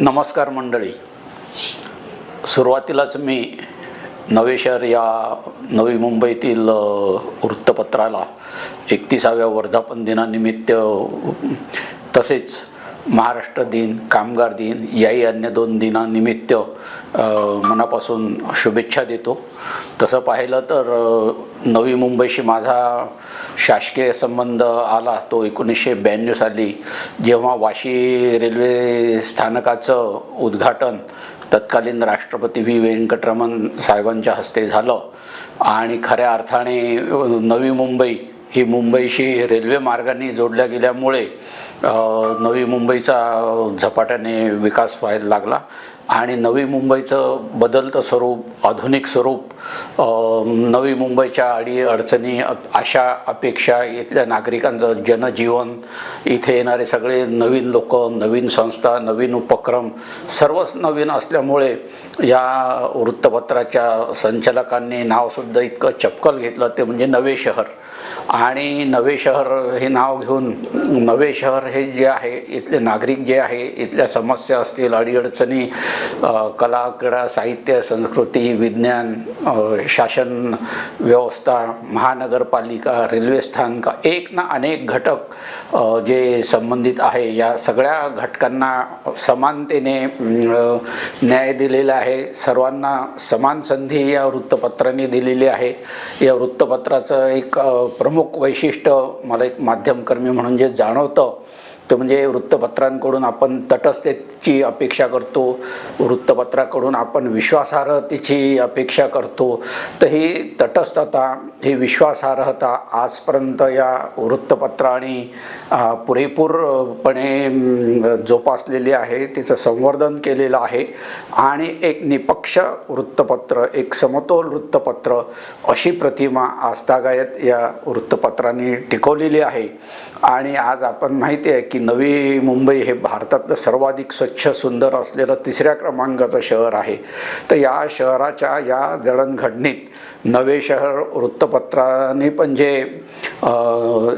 नमस्कार मंडळी. सुरुवातीलाच मी नवे शहर या नवी मुंबईतील वृत्तपत्राला एकतीसाव्या वर्धापन दिनानिमित्त तसेच महाराष्ट्र दिन कामगार दिन याही अन्य दोन दिनानिमित्त मनापासून शुभेच्छा देतो. तसं पाहिलं तर नवी मुंबईशी माझा शासकीय संबंध आला तो एकोणीसशे ब्याण्णव साली जेव्हा वाशी रेल्वे स्थानकाचं उद्घाटन तत्कालीन राष्ट्रपती व्ही. व्यंकटरमण साहेबांच्या हस्ते झालं. आणि खऱ्या अर्थाने नवी मुंबई ही मुंबईशी रेल्वे मार्गाने जोडल्या गेल्यामुळे नवी मुंबईचा झपाट्याने विकास व्हायला लागला. आणि नवी मुंबईचं बदलतं स्वरूप आधुनिक स्वरूप नवी मुंबईच्या अडी अडचणी अप- आशा अपेक्षा इथल्या नागरिकांचं जनजीवन इथे येणारे सगळे नवीन लोक नवीन संस्था नवीन उपक्रम सर्वच नवीन असल्यामुळे या वृत्तपत्राच्या संचालकांनी नावसुद्धा इतकं चपकल घेतलं ते म्हणजे नवे शहर. आणि नवे शहर हे नाव घेऊन नवे शहर हे जे आहे इथले नागरिक जे आहे इथल्या समस्या असतील अडीअडचणी कला क्रीडा साहित्य संस्कृती विज्ञान शासन व्यवस्था महानगरपालिका रेल्वे स्थानक एक ना अनेक घटक जे संबंधित आहे. या सगळ्या घटकांना समानतेने न्याय दिलेला आहे. सर्वांना समान संधी या वृत्तपत्राने दिलेली आहे. या वृत्तपत्राचं एक प्रमुख वैशिष्ट्य मला एक माध्यमकर्मी म्हणून जे जाणवतं ते म्हणजे वृत्तपत्रांकडून आपण तटस्थतेची अपेक्षा करतो वृत्तपत्राकडून आपण विश्वासार्हतेची अपेक्षा करतो. तर ही तटस्थता ही विश्वासार्हता आजपर्यंत या वृत्तपत्राने पुरेपूरपणे जोपासलेली आहे तिचं संवर्धन केलेलं आहे. आणि एक निपक्ष वृत्तपत्र एक समतोल वृत्तपत्र अशी प्रतिमा आजतागायत या वृत्तपत्रांनी टिकवलेली आहे. आणि आज आपण माहिती आहे की की नवी मुंबई हे भारतातलं सर्वाधिक स्वच्छ सुंदर असलेलं तिसऱ्या क्रमांकाचं शहर आहे. तर या शहराच्या या जडणघडणीत नवे शहर वृत्तपत्राने पण जे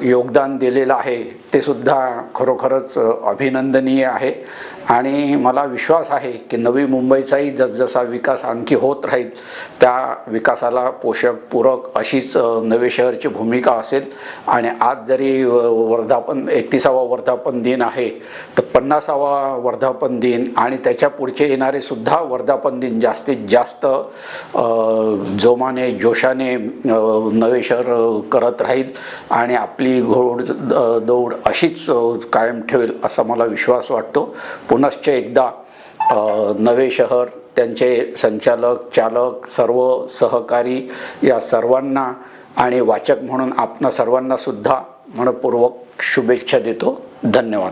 योगदान दिलेलं आहे ते सुद्धा खरोखरच अभिनंदनीय आहे. आणि मला विश्वास आहे की नवी मुंबईचाही जसजसा विकास आणखी होत राहील त्या विकासाला पोषक पूरक अशीच नवे शहरची भूमिका असेल. आणि आज जरी व- वर्धापन एकतीसावा वर्धापन दिन आहे तर पन्नासावा वर्धापन दिन आणि त्याच्या पुढचे येणारे सुद्धा वर्धापन दिन जास्तीत जास्त जोमाने जोशाने नवे शहर करत राहील. आणि आपली घोड दौड अशीच कायम ठेवेल असा मला विश्वास वाटतो. पुनश्च एकदा नवे शहर त्यांचे संचालक चालक सर्व सहकारी या सर्वांना आणि वाचक म्हणून आपणा सर्वांना सुद्धा मनपूर्वक शुभेच्छा देतो. धन्यवाद.